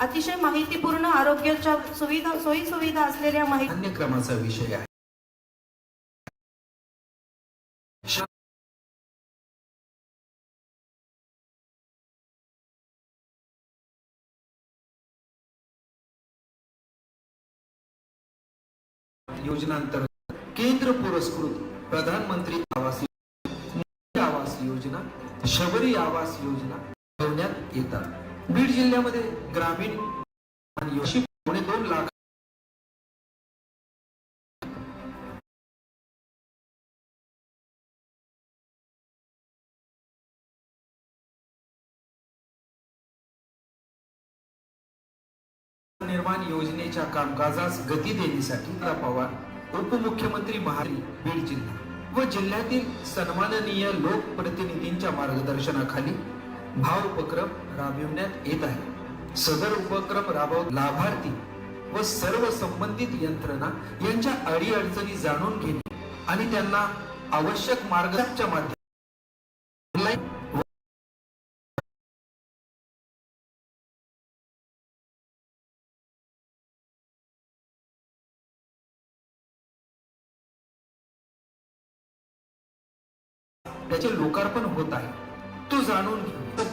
अतिशय माहितीपूर्ण आरोग्याच्या सुविधा सोयी सुविधा असलेल्या माहिती अन्य क्रमाचा विषय आहे. योजनांतर्गत केंद्र पुरस्कृत प्रधानमंत्री आवास योजना, आवास योजना शबरी आवास योजना ठेवण्यात येतात. बीड जिल्ह्यामध्ये ग्रामीण आणि योशी पुणे दोन लाख निर्माण योजनेच्या कामकाजास गती देण्यासाठी पवार उपमुख्यमंत्री महारी बीड जिल्हा व जिल्ह्यातील सन्माननीय लोकप्रतिनिधींच्या मार्गदर्शनाखाली भाव उपक्रम राबविण्यात येत आहे. सदर उपक्रम राबव लाभार्थी व सर्व संबंधित यंत्रणा यांच्या अडीअडचणी जाणून घेणे आणि त्यांना आवश्यक मार्गाच्या माध्यम त्याचे लोकार्पण होत आहे. तू जाणून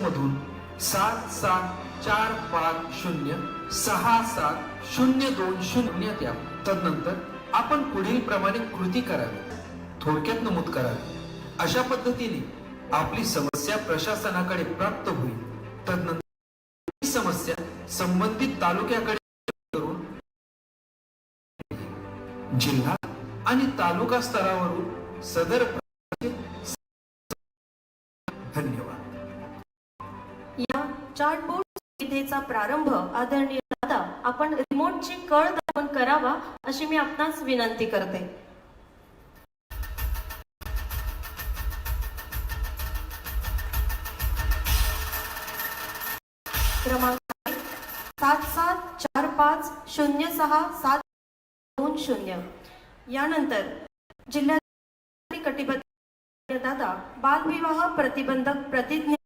मधून सात सात चार पाच शून्य सहा सात शून्य दोन शून्य द्या. तदनंतर आपण पुढील प्रमाणे कृती करावी. थोडक्यात नमूद करावी. अशा पद्धतीने आपली समस्या प्रशासनाकडे प्राप्त होईल. तदनंतर समस्या संबंधित तालुक्याकडे करून जिल्हा आणि तालुका स्तरावरून सदर चार्टबोर्ड सुविधेचा प्रारंभ आदरणीय दादा आपण रिमोटची कळ दाखवून करावा अशी मी आपणास विनंती करते. क्रमांक सात सात चार पाच शून्य सहा सात दोन शून्य. यानंतर जिल्ह्यात कटिबद्ध दादा बालविवाह प्रतिबंधक प्रतिज्ञा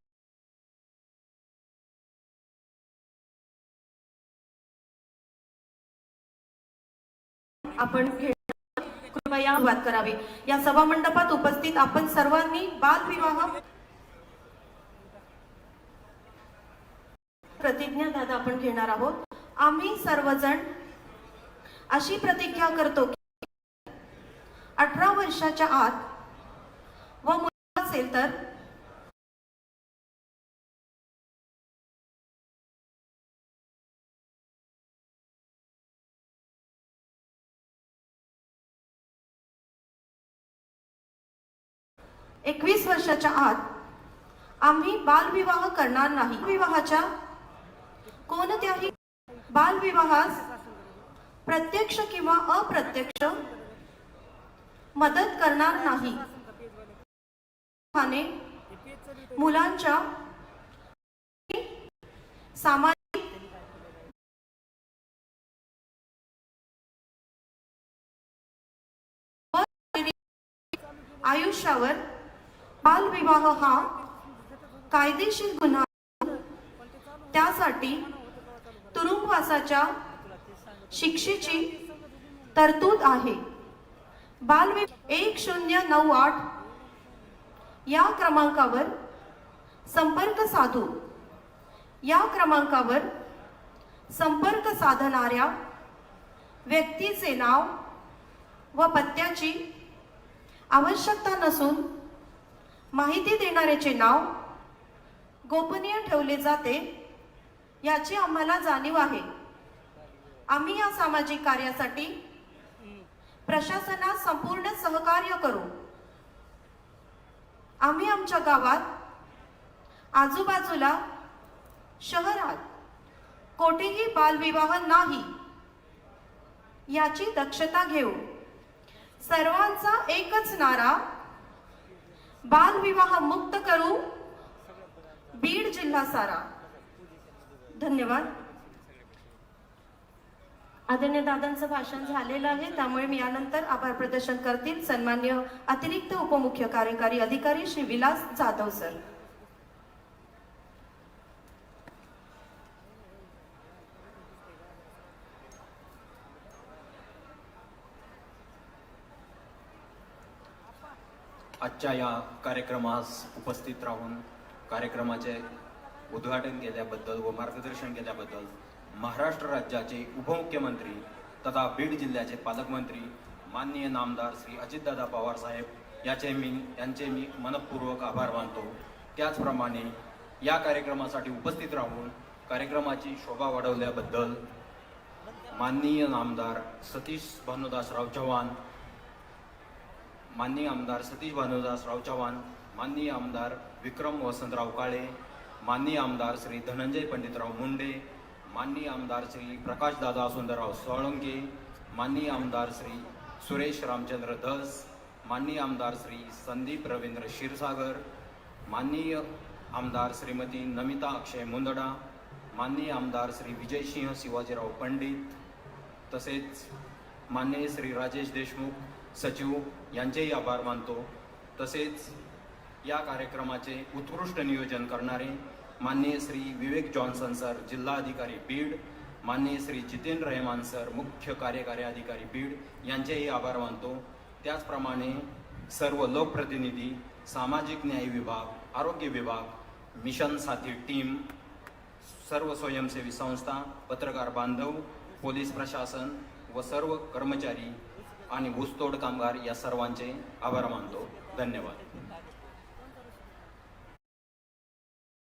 आपण कृपया सुरुवात करावी. या सभा मंडपात उपस्थित आपण सर्वांनी बालविवाह प्रतिज्ञा दादा आपण घेणार आहोत. आम्ही सर्वजण अशी प्रतिज्ञा करतो की अठरा वर्षाच्या आत व मुलगा असेल तर एकवीस वर्षाच्या आत आम्ही बालविवाह करणार नाही. विवाहाच्या कोणत्याही बालविवाहास प्रत्यक्ष किंवा अप्रत्यक्ष मदत करणार नाही. मुलांच्या सामाजिक आयुष्यावर बालविवाह हा कायदेशीर गुन्हा त्यासाठी तुरुंगवासाच्या शिक्षेची तरतूद आहे. बालवि एक शून्य नऊ आठ या क्रमांकावर संपर्क साधू. या क्रमांकावर संपर्क साधणाऱ्या व्यक्तीचे नाव व पत्त्याची आवश्यकता नसून माहिती देणाऱ्याचे नाव गोपनीय ठेवले जाते याची आम्हाला जाणीव आहे. आम्ही या सामाजिक कार्यासाठी प्रशासनास संपूर्ण सहकार्य करू. आम्ही आमच्या गावात आजूबाजूला शहरात कोठेही बालविवाह नाही याची दक्षता घेऊ. सर्वांचा एकच नारा बालविवाह मुक्त करू. बीड जिल्हा सारा. धन्यवाद. आदरणीय दादांचं भाषण झालेलं आहे त्यामुळे मी यानंतर आभार प्रदर्शन करतील. सन्मान्य अतिरिक्त उपमुख्य कार्यकारी अधिकारी श्री विलास जाधव सर. आजच्या या कार्यक्रमास उपस्थित राहून कार्यक्रमाचे उद्घाटन केल्याबद्दल व मार्गदर्शन केल्याबद्दल महाराष्ट्र राज्याचे उपमुख्यमंत्री तथा बीड जिल्ह्याचे पालकमंत्री माननीय नामदार श्री अजितदादा पवार साहेब याचे मी यांचे मी मनपूर्वक आभार मानतो. त्याचप्रमाणे या कार्यक्रमासाठी उपस्थित राहून कार्यक्रमाची शोभा वाढवल्याबद्दल माननीय नामदार सतीश भानुदासराव चव्हाण माननीय आमदार सतीश भानुदासराव चव्हाण माननीय आमदार विक्रम वसंतराव काळे माननीय आमदार श्री धनंजय पंडितराव मुंडे माननीय आमदार श्री प्रकाशदादा सुंदरराव सोळंके माननीय आमदार श्री सुरेश रामचंद्र धस माननीय आमदार श्री संदीप रवींद्र क्षीरसागर माननीय आमदार श्रीमती नमिता अक्षय मुंदडा माननीय आमदार श्री विजयसिंह शिवाजीराव पंडित तसेच माननीय श्री राजेश देशमुख सचिव यांचेही आभार मानतो. तसेच या कार्यक्रमाचे उत्कृष्ट नियोजन करणारे माननीय श्री विवेक जॉन्सन सर जिल्हा अधिकारी बीड माननीय श्री जितेंद्र रहमान सर मुख्य कार्यकारी अधिकारी बीड यांचेही आभार मानतो. त्याचप्रमाणे सर्व लोकप्रतिनिधी सामाजिक न्याय विभाग आरोग्य विभाग मिशन साथी टीम सर्व स्वयंसेवी संस्था पत्रकार बांधव पोलीस प्रशासन व सर्व कर्मचारी आणि ऊसतोड कामगार या सर्वांचे आभार मानतो. धन्यवाद.